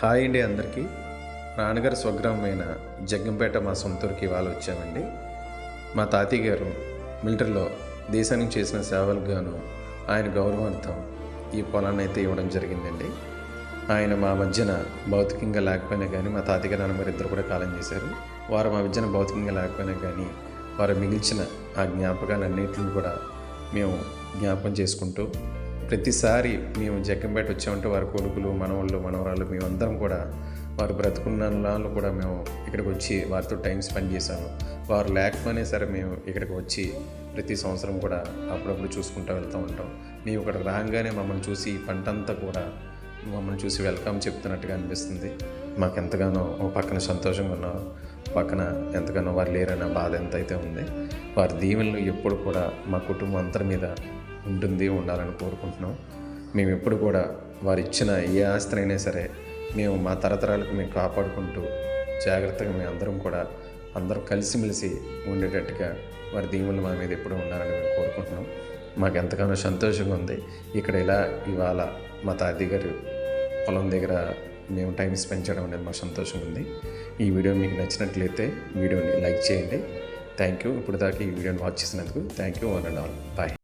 Hi అండి అందరికీ. నాన్నగారు స్వగ్రామమైన జగ్గంపేట మా సొంతూరుకి ఇవాళ వచ్చామండి. మా తాతయ్య గారు మిలిటరీలో దేశానికి చేసిన సేవలకు గాను ఆయన గౌరవార్థం ఈ పొలాన్ని అయితే ఇవ్వడం జరిగిందండి. ఆయన మా మధ్యన భౌతికంగా లేకపోయినా కానీ మా తాతయ్య గారు నాన్నగారు ఇద్దరు కూడా కాలం చేశారు. వారు మా మధ్యన భౌతికంగా లేకపోయినా కానీ వారు మిగిల్చిన ఆ జ్ఞాపకాలన్నింటిని కూడా మేము జ్ఞాపకం చేసుకుంటూ ప్రతిసారి మేము జగ్గంపేట వచ్చామంటే వారి కొడుకులు మనవాళ్ళు మనవరాళ్ళు మేమందరం కూడా వారు బ్రతుకున్న నాళ్ళు కూడా మేము ఇక్కడికి వచ్చి వారితో టైం స్పెండ్ చేశాము. వారు లేకపోయినా సరే మేము ఇక్కడికి వచ్చి ప్రతి సంవత్సరం కూడా అప్పుడప్పుడు చూసుకుంటూ వెళ్తూ ఉంటాం. మేము ఇక్కడ రాగానే మమ్మల్ని చూసి ఈ పంట అంతా కూడా మమ్మల్ని చూసి వెల్కమ్ చెప్తున్నట్టుగా అనిపిస్తుంది. మాకు ఎంతగానో ఓ పక్కన సంతోషంగా ఉన్నాం. పక్కన ఎంతగానో వారు లేరన్న బాధ ఎంత అయితే ఉంది వారి దీవెనలు ఎప్పుడు కూడా మా కుటుంబం అందరి మీద ఉంటుంది ఉండాలని కోరుకుంటున్నాం. మేము ఎప్పుడు కూడా వారు ఇచ్చిన ఏ ఆస్తినైనా సరే మేము మా తరతరాలకు మేము కాపాడుకుంటూ జాగ్రత్తగా మేము అందరం కూడా అందరం కలిసిమెలిసి ఉండేటట్టుగా వారి దీవులు మా మీద ఎప్పుడు ఉండాలని మేము కోరుకుంటున్నాం. మాకు ఎంతగానో సంతోషంగా ఉంది. ఇక్కడ ఇలా ఇవాళ మా తాతయ్య గారు పొలం దగ్గర మేము టైం స్పెండ్ చేయడం అనేది మాకు సంతోషంగా ఉంది. ఈ వీడియో మీకు నచ్చినట్లయితే వీడియోని లైక్ చేయండి. థ్యాంక్ యూ ఇప్పుడు దాకా ఈ వీడియోని వాచ్ చేసినందుకు thank you one and all bye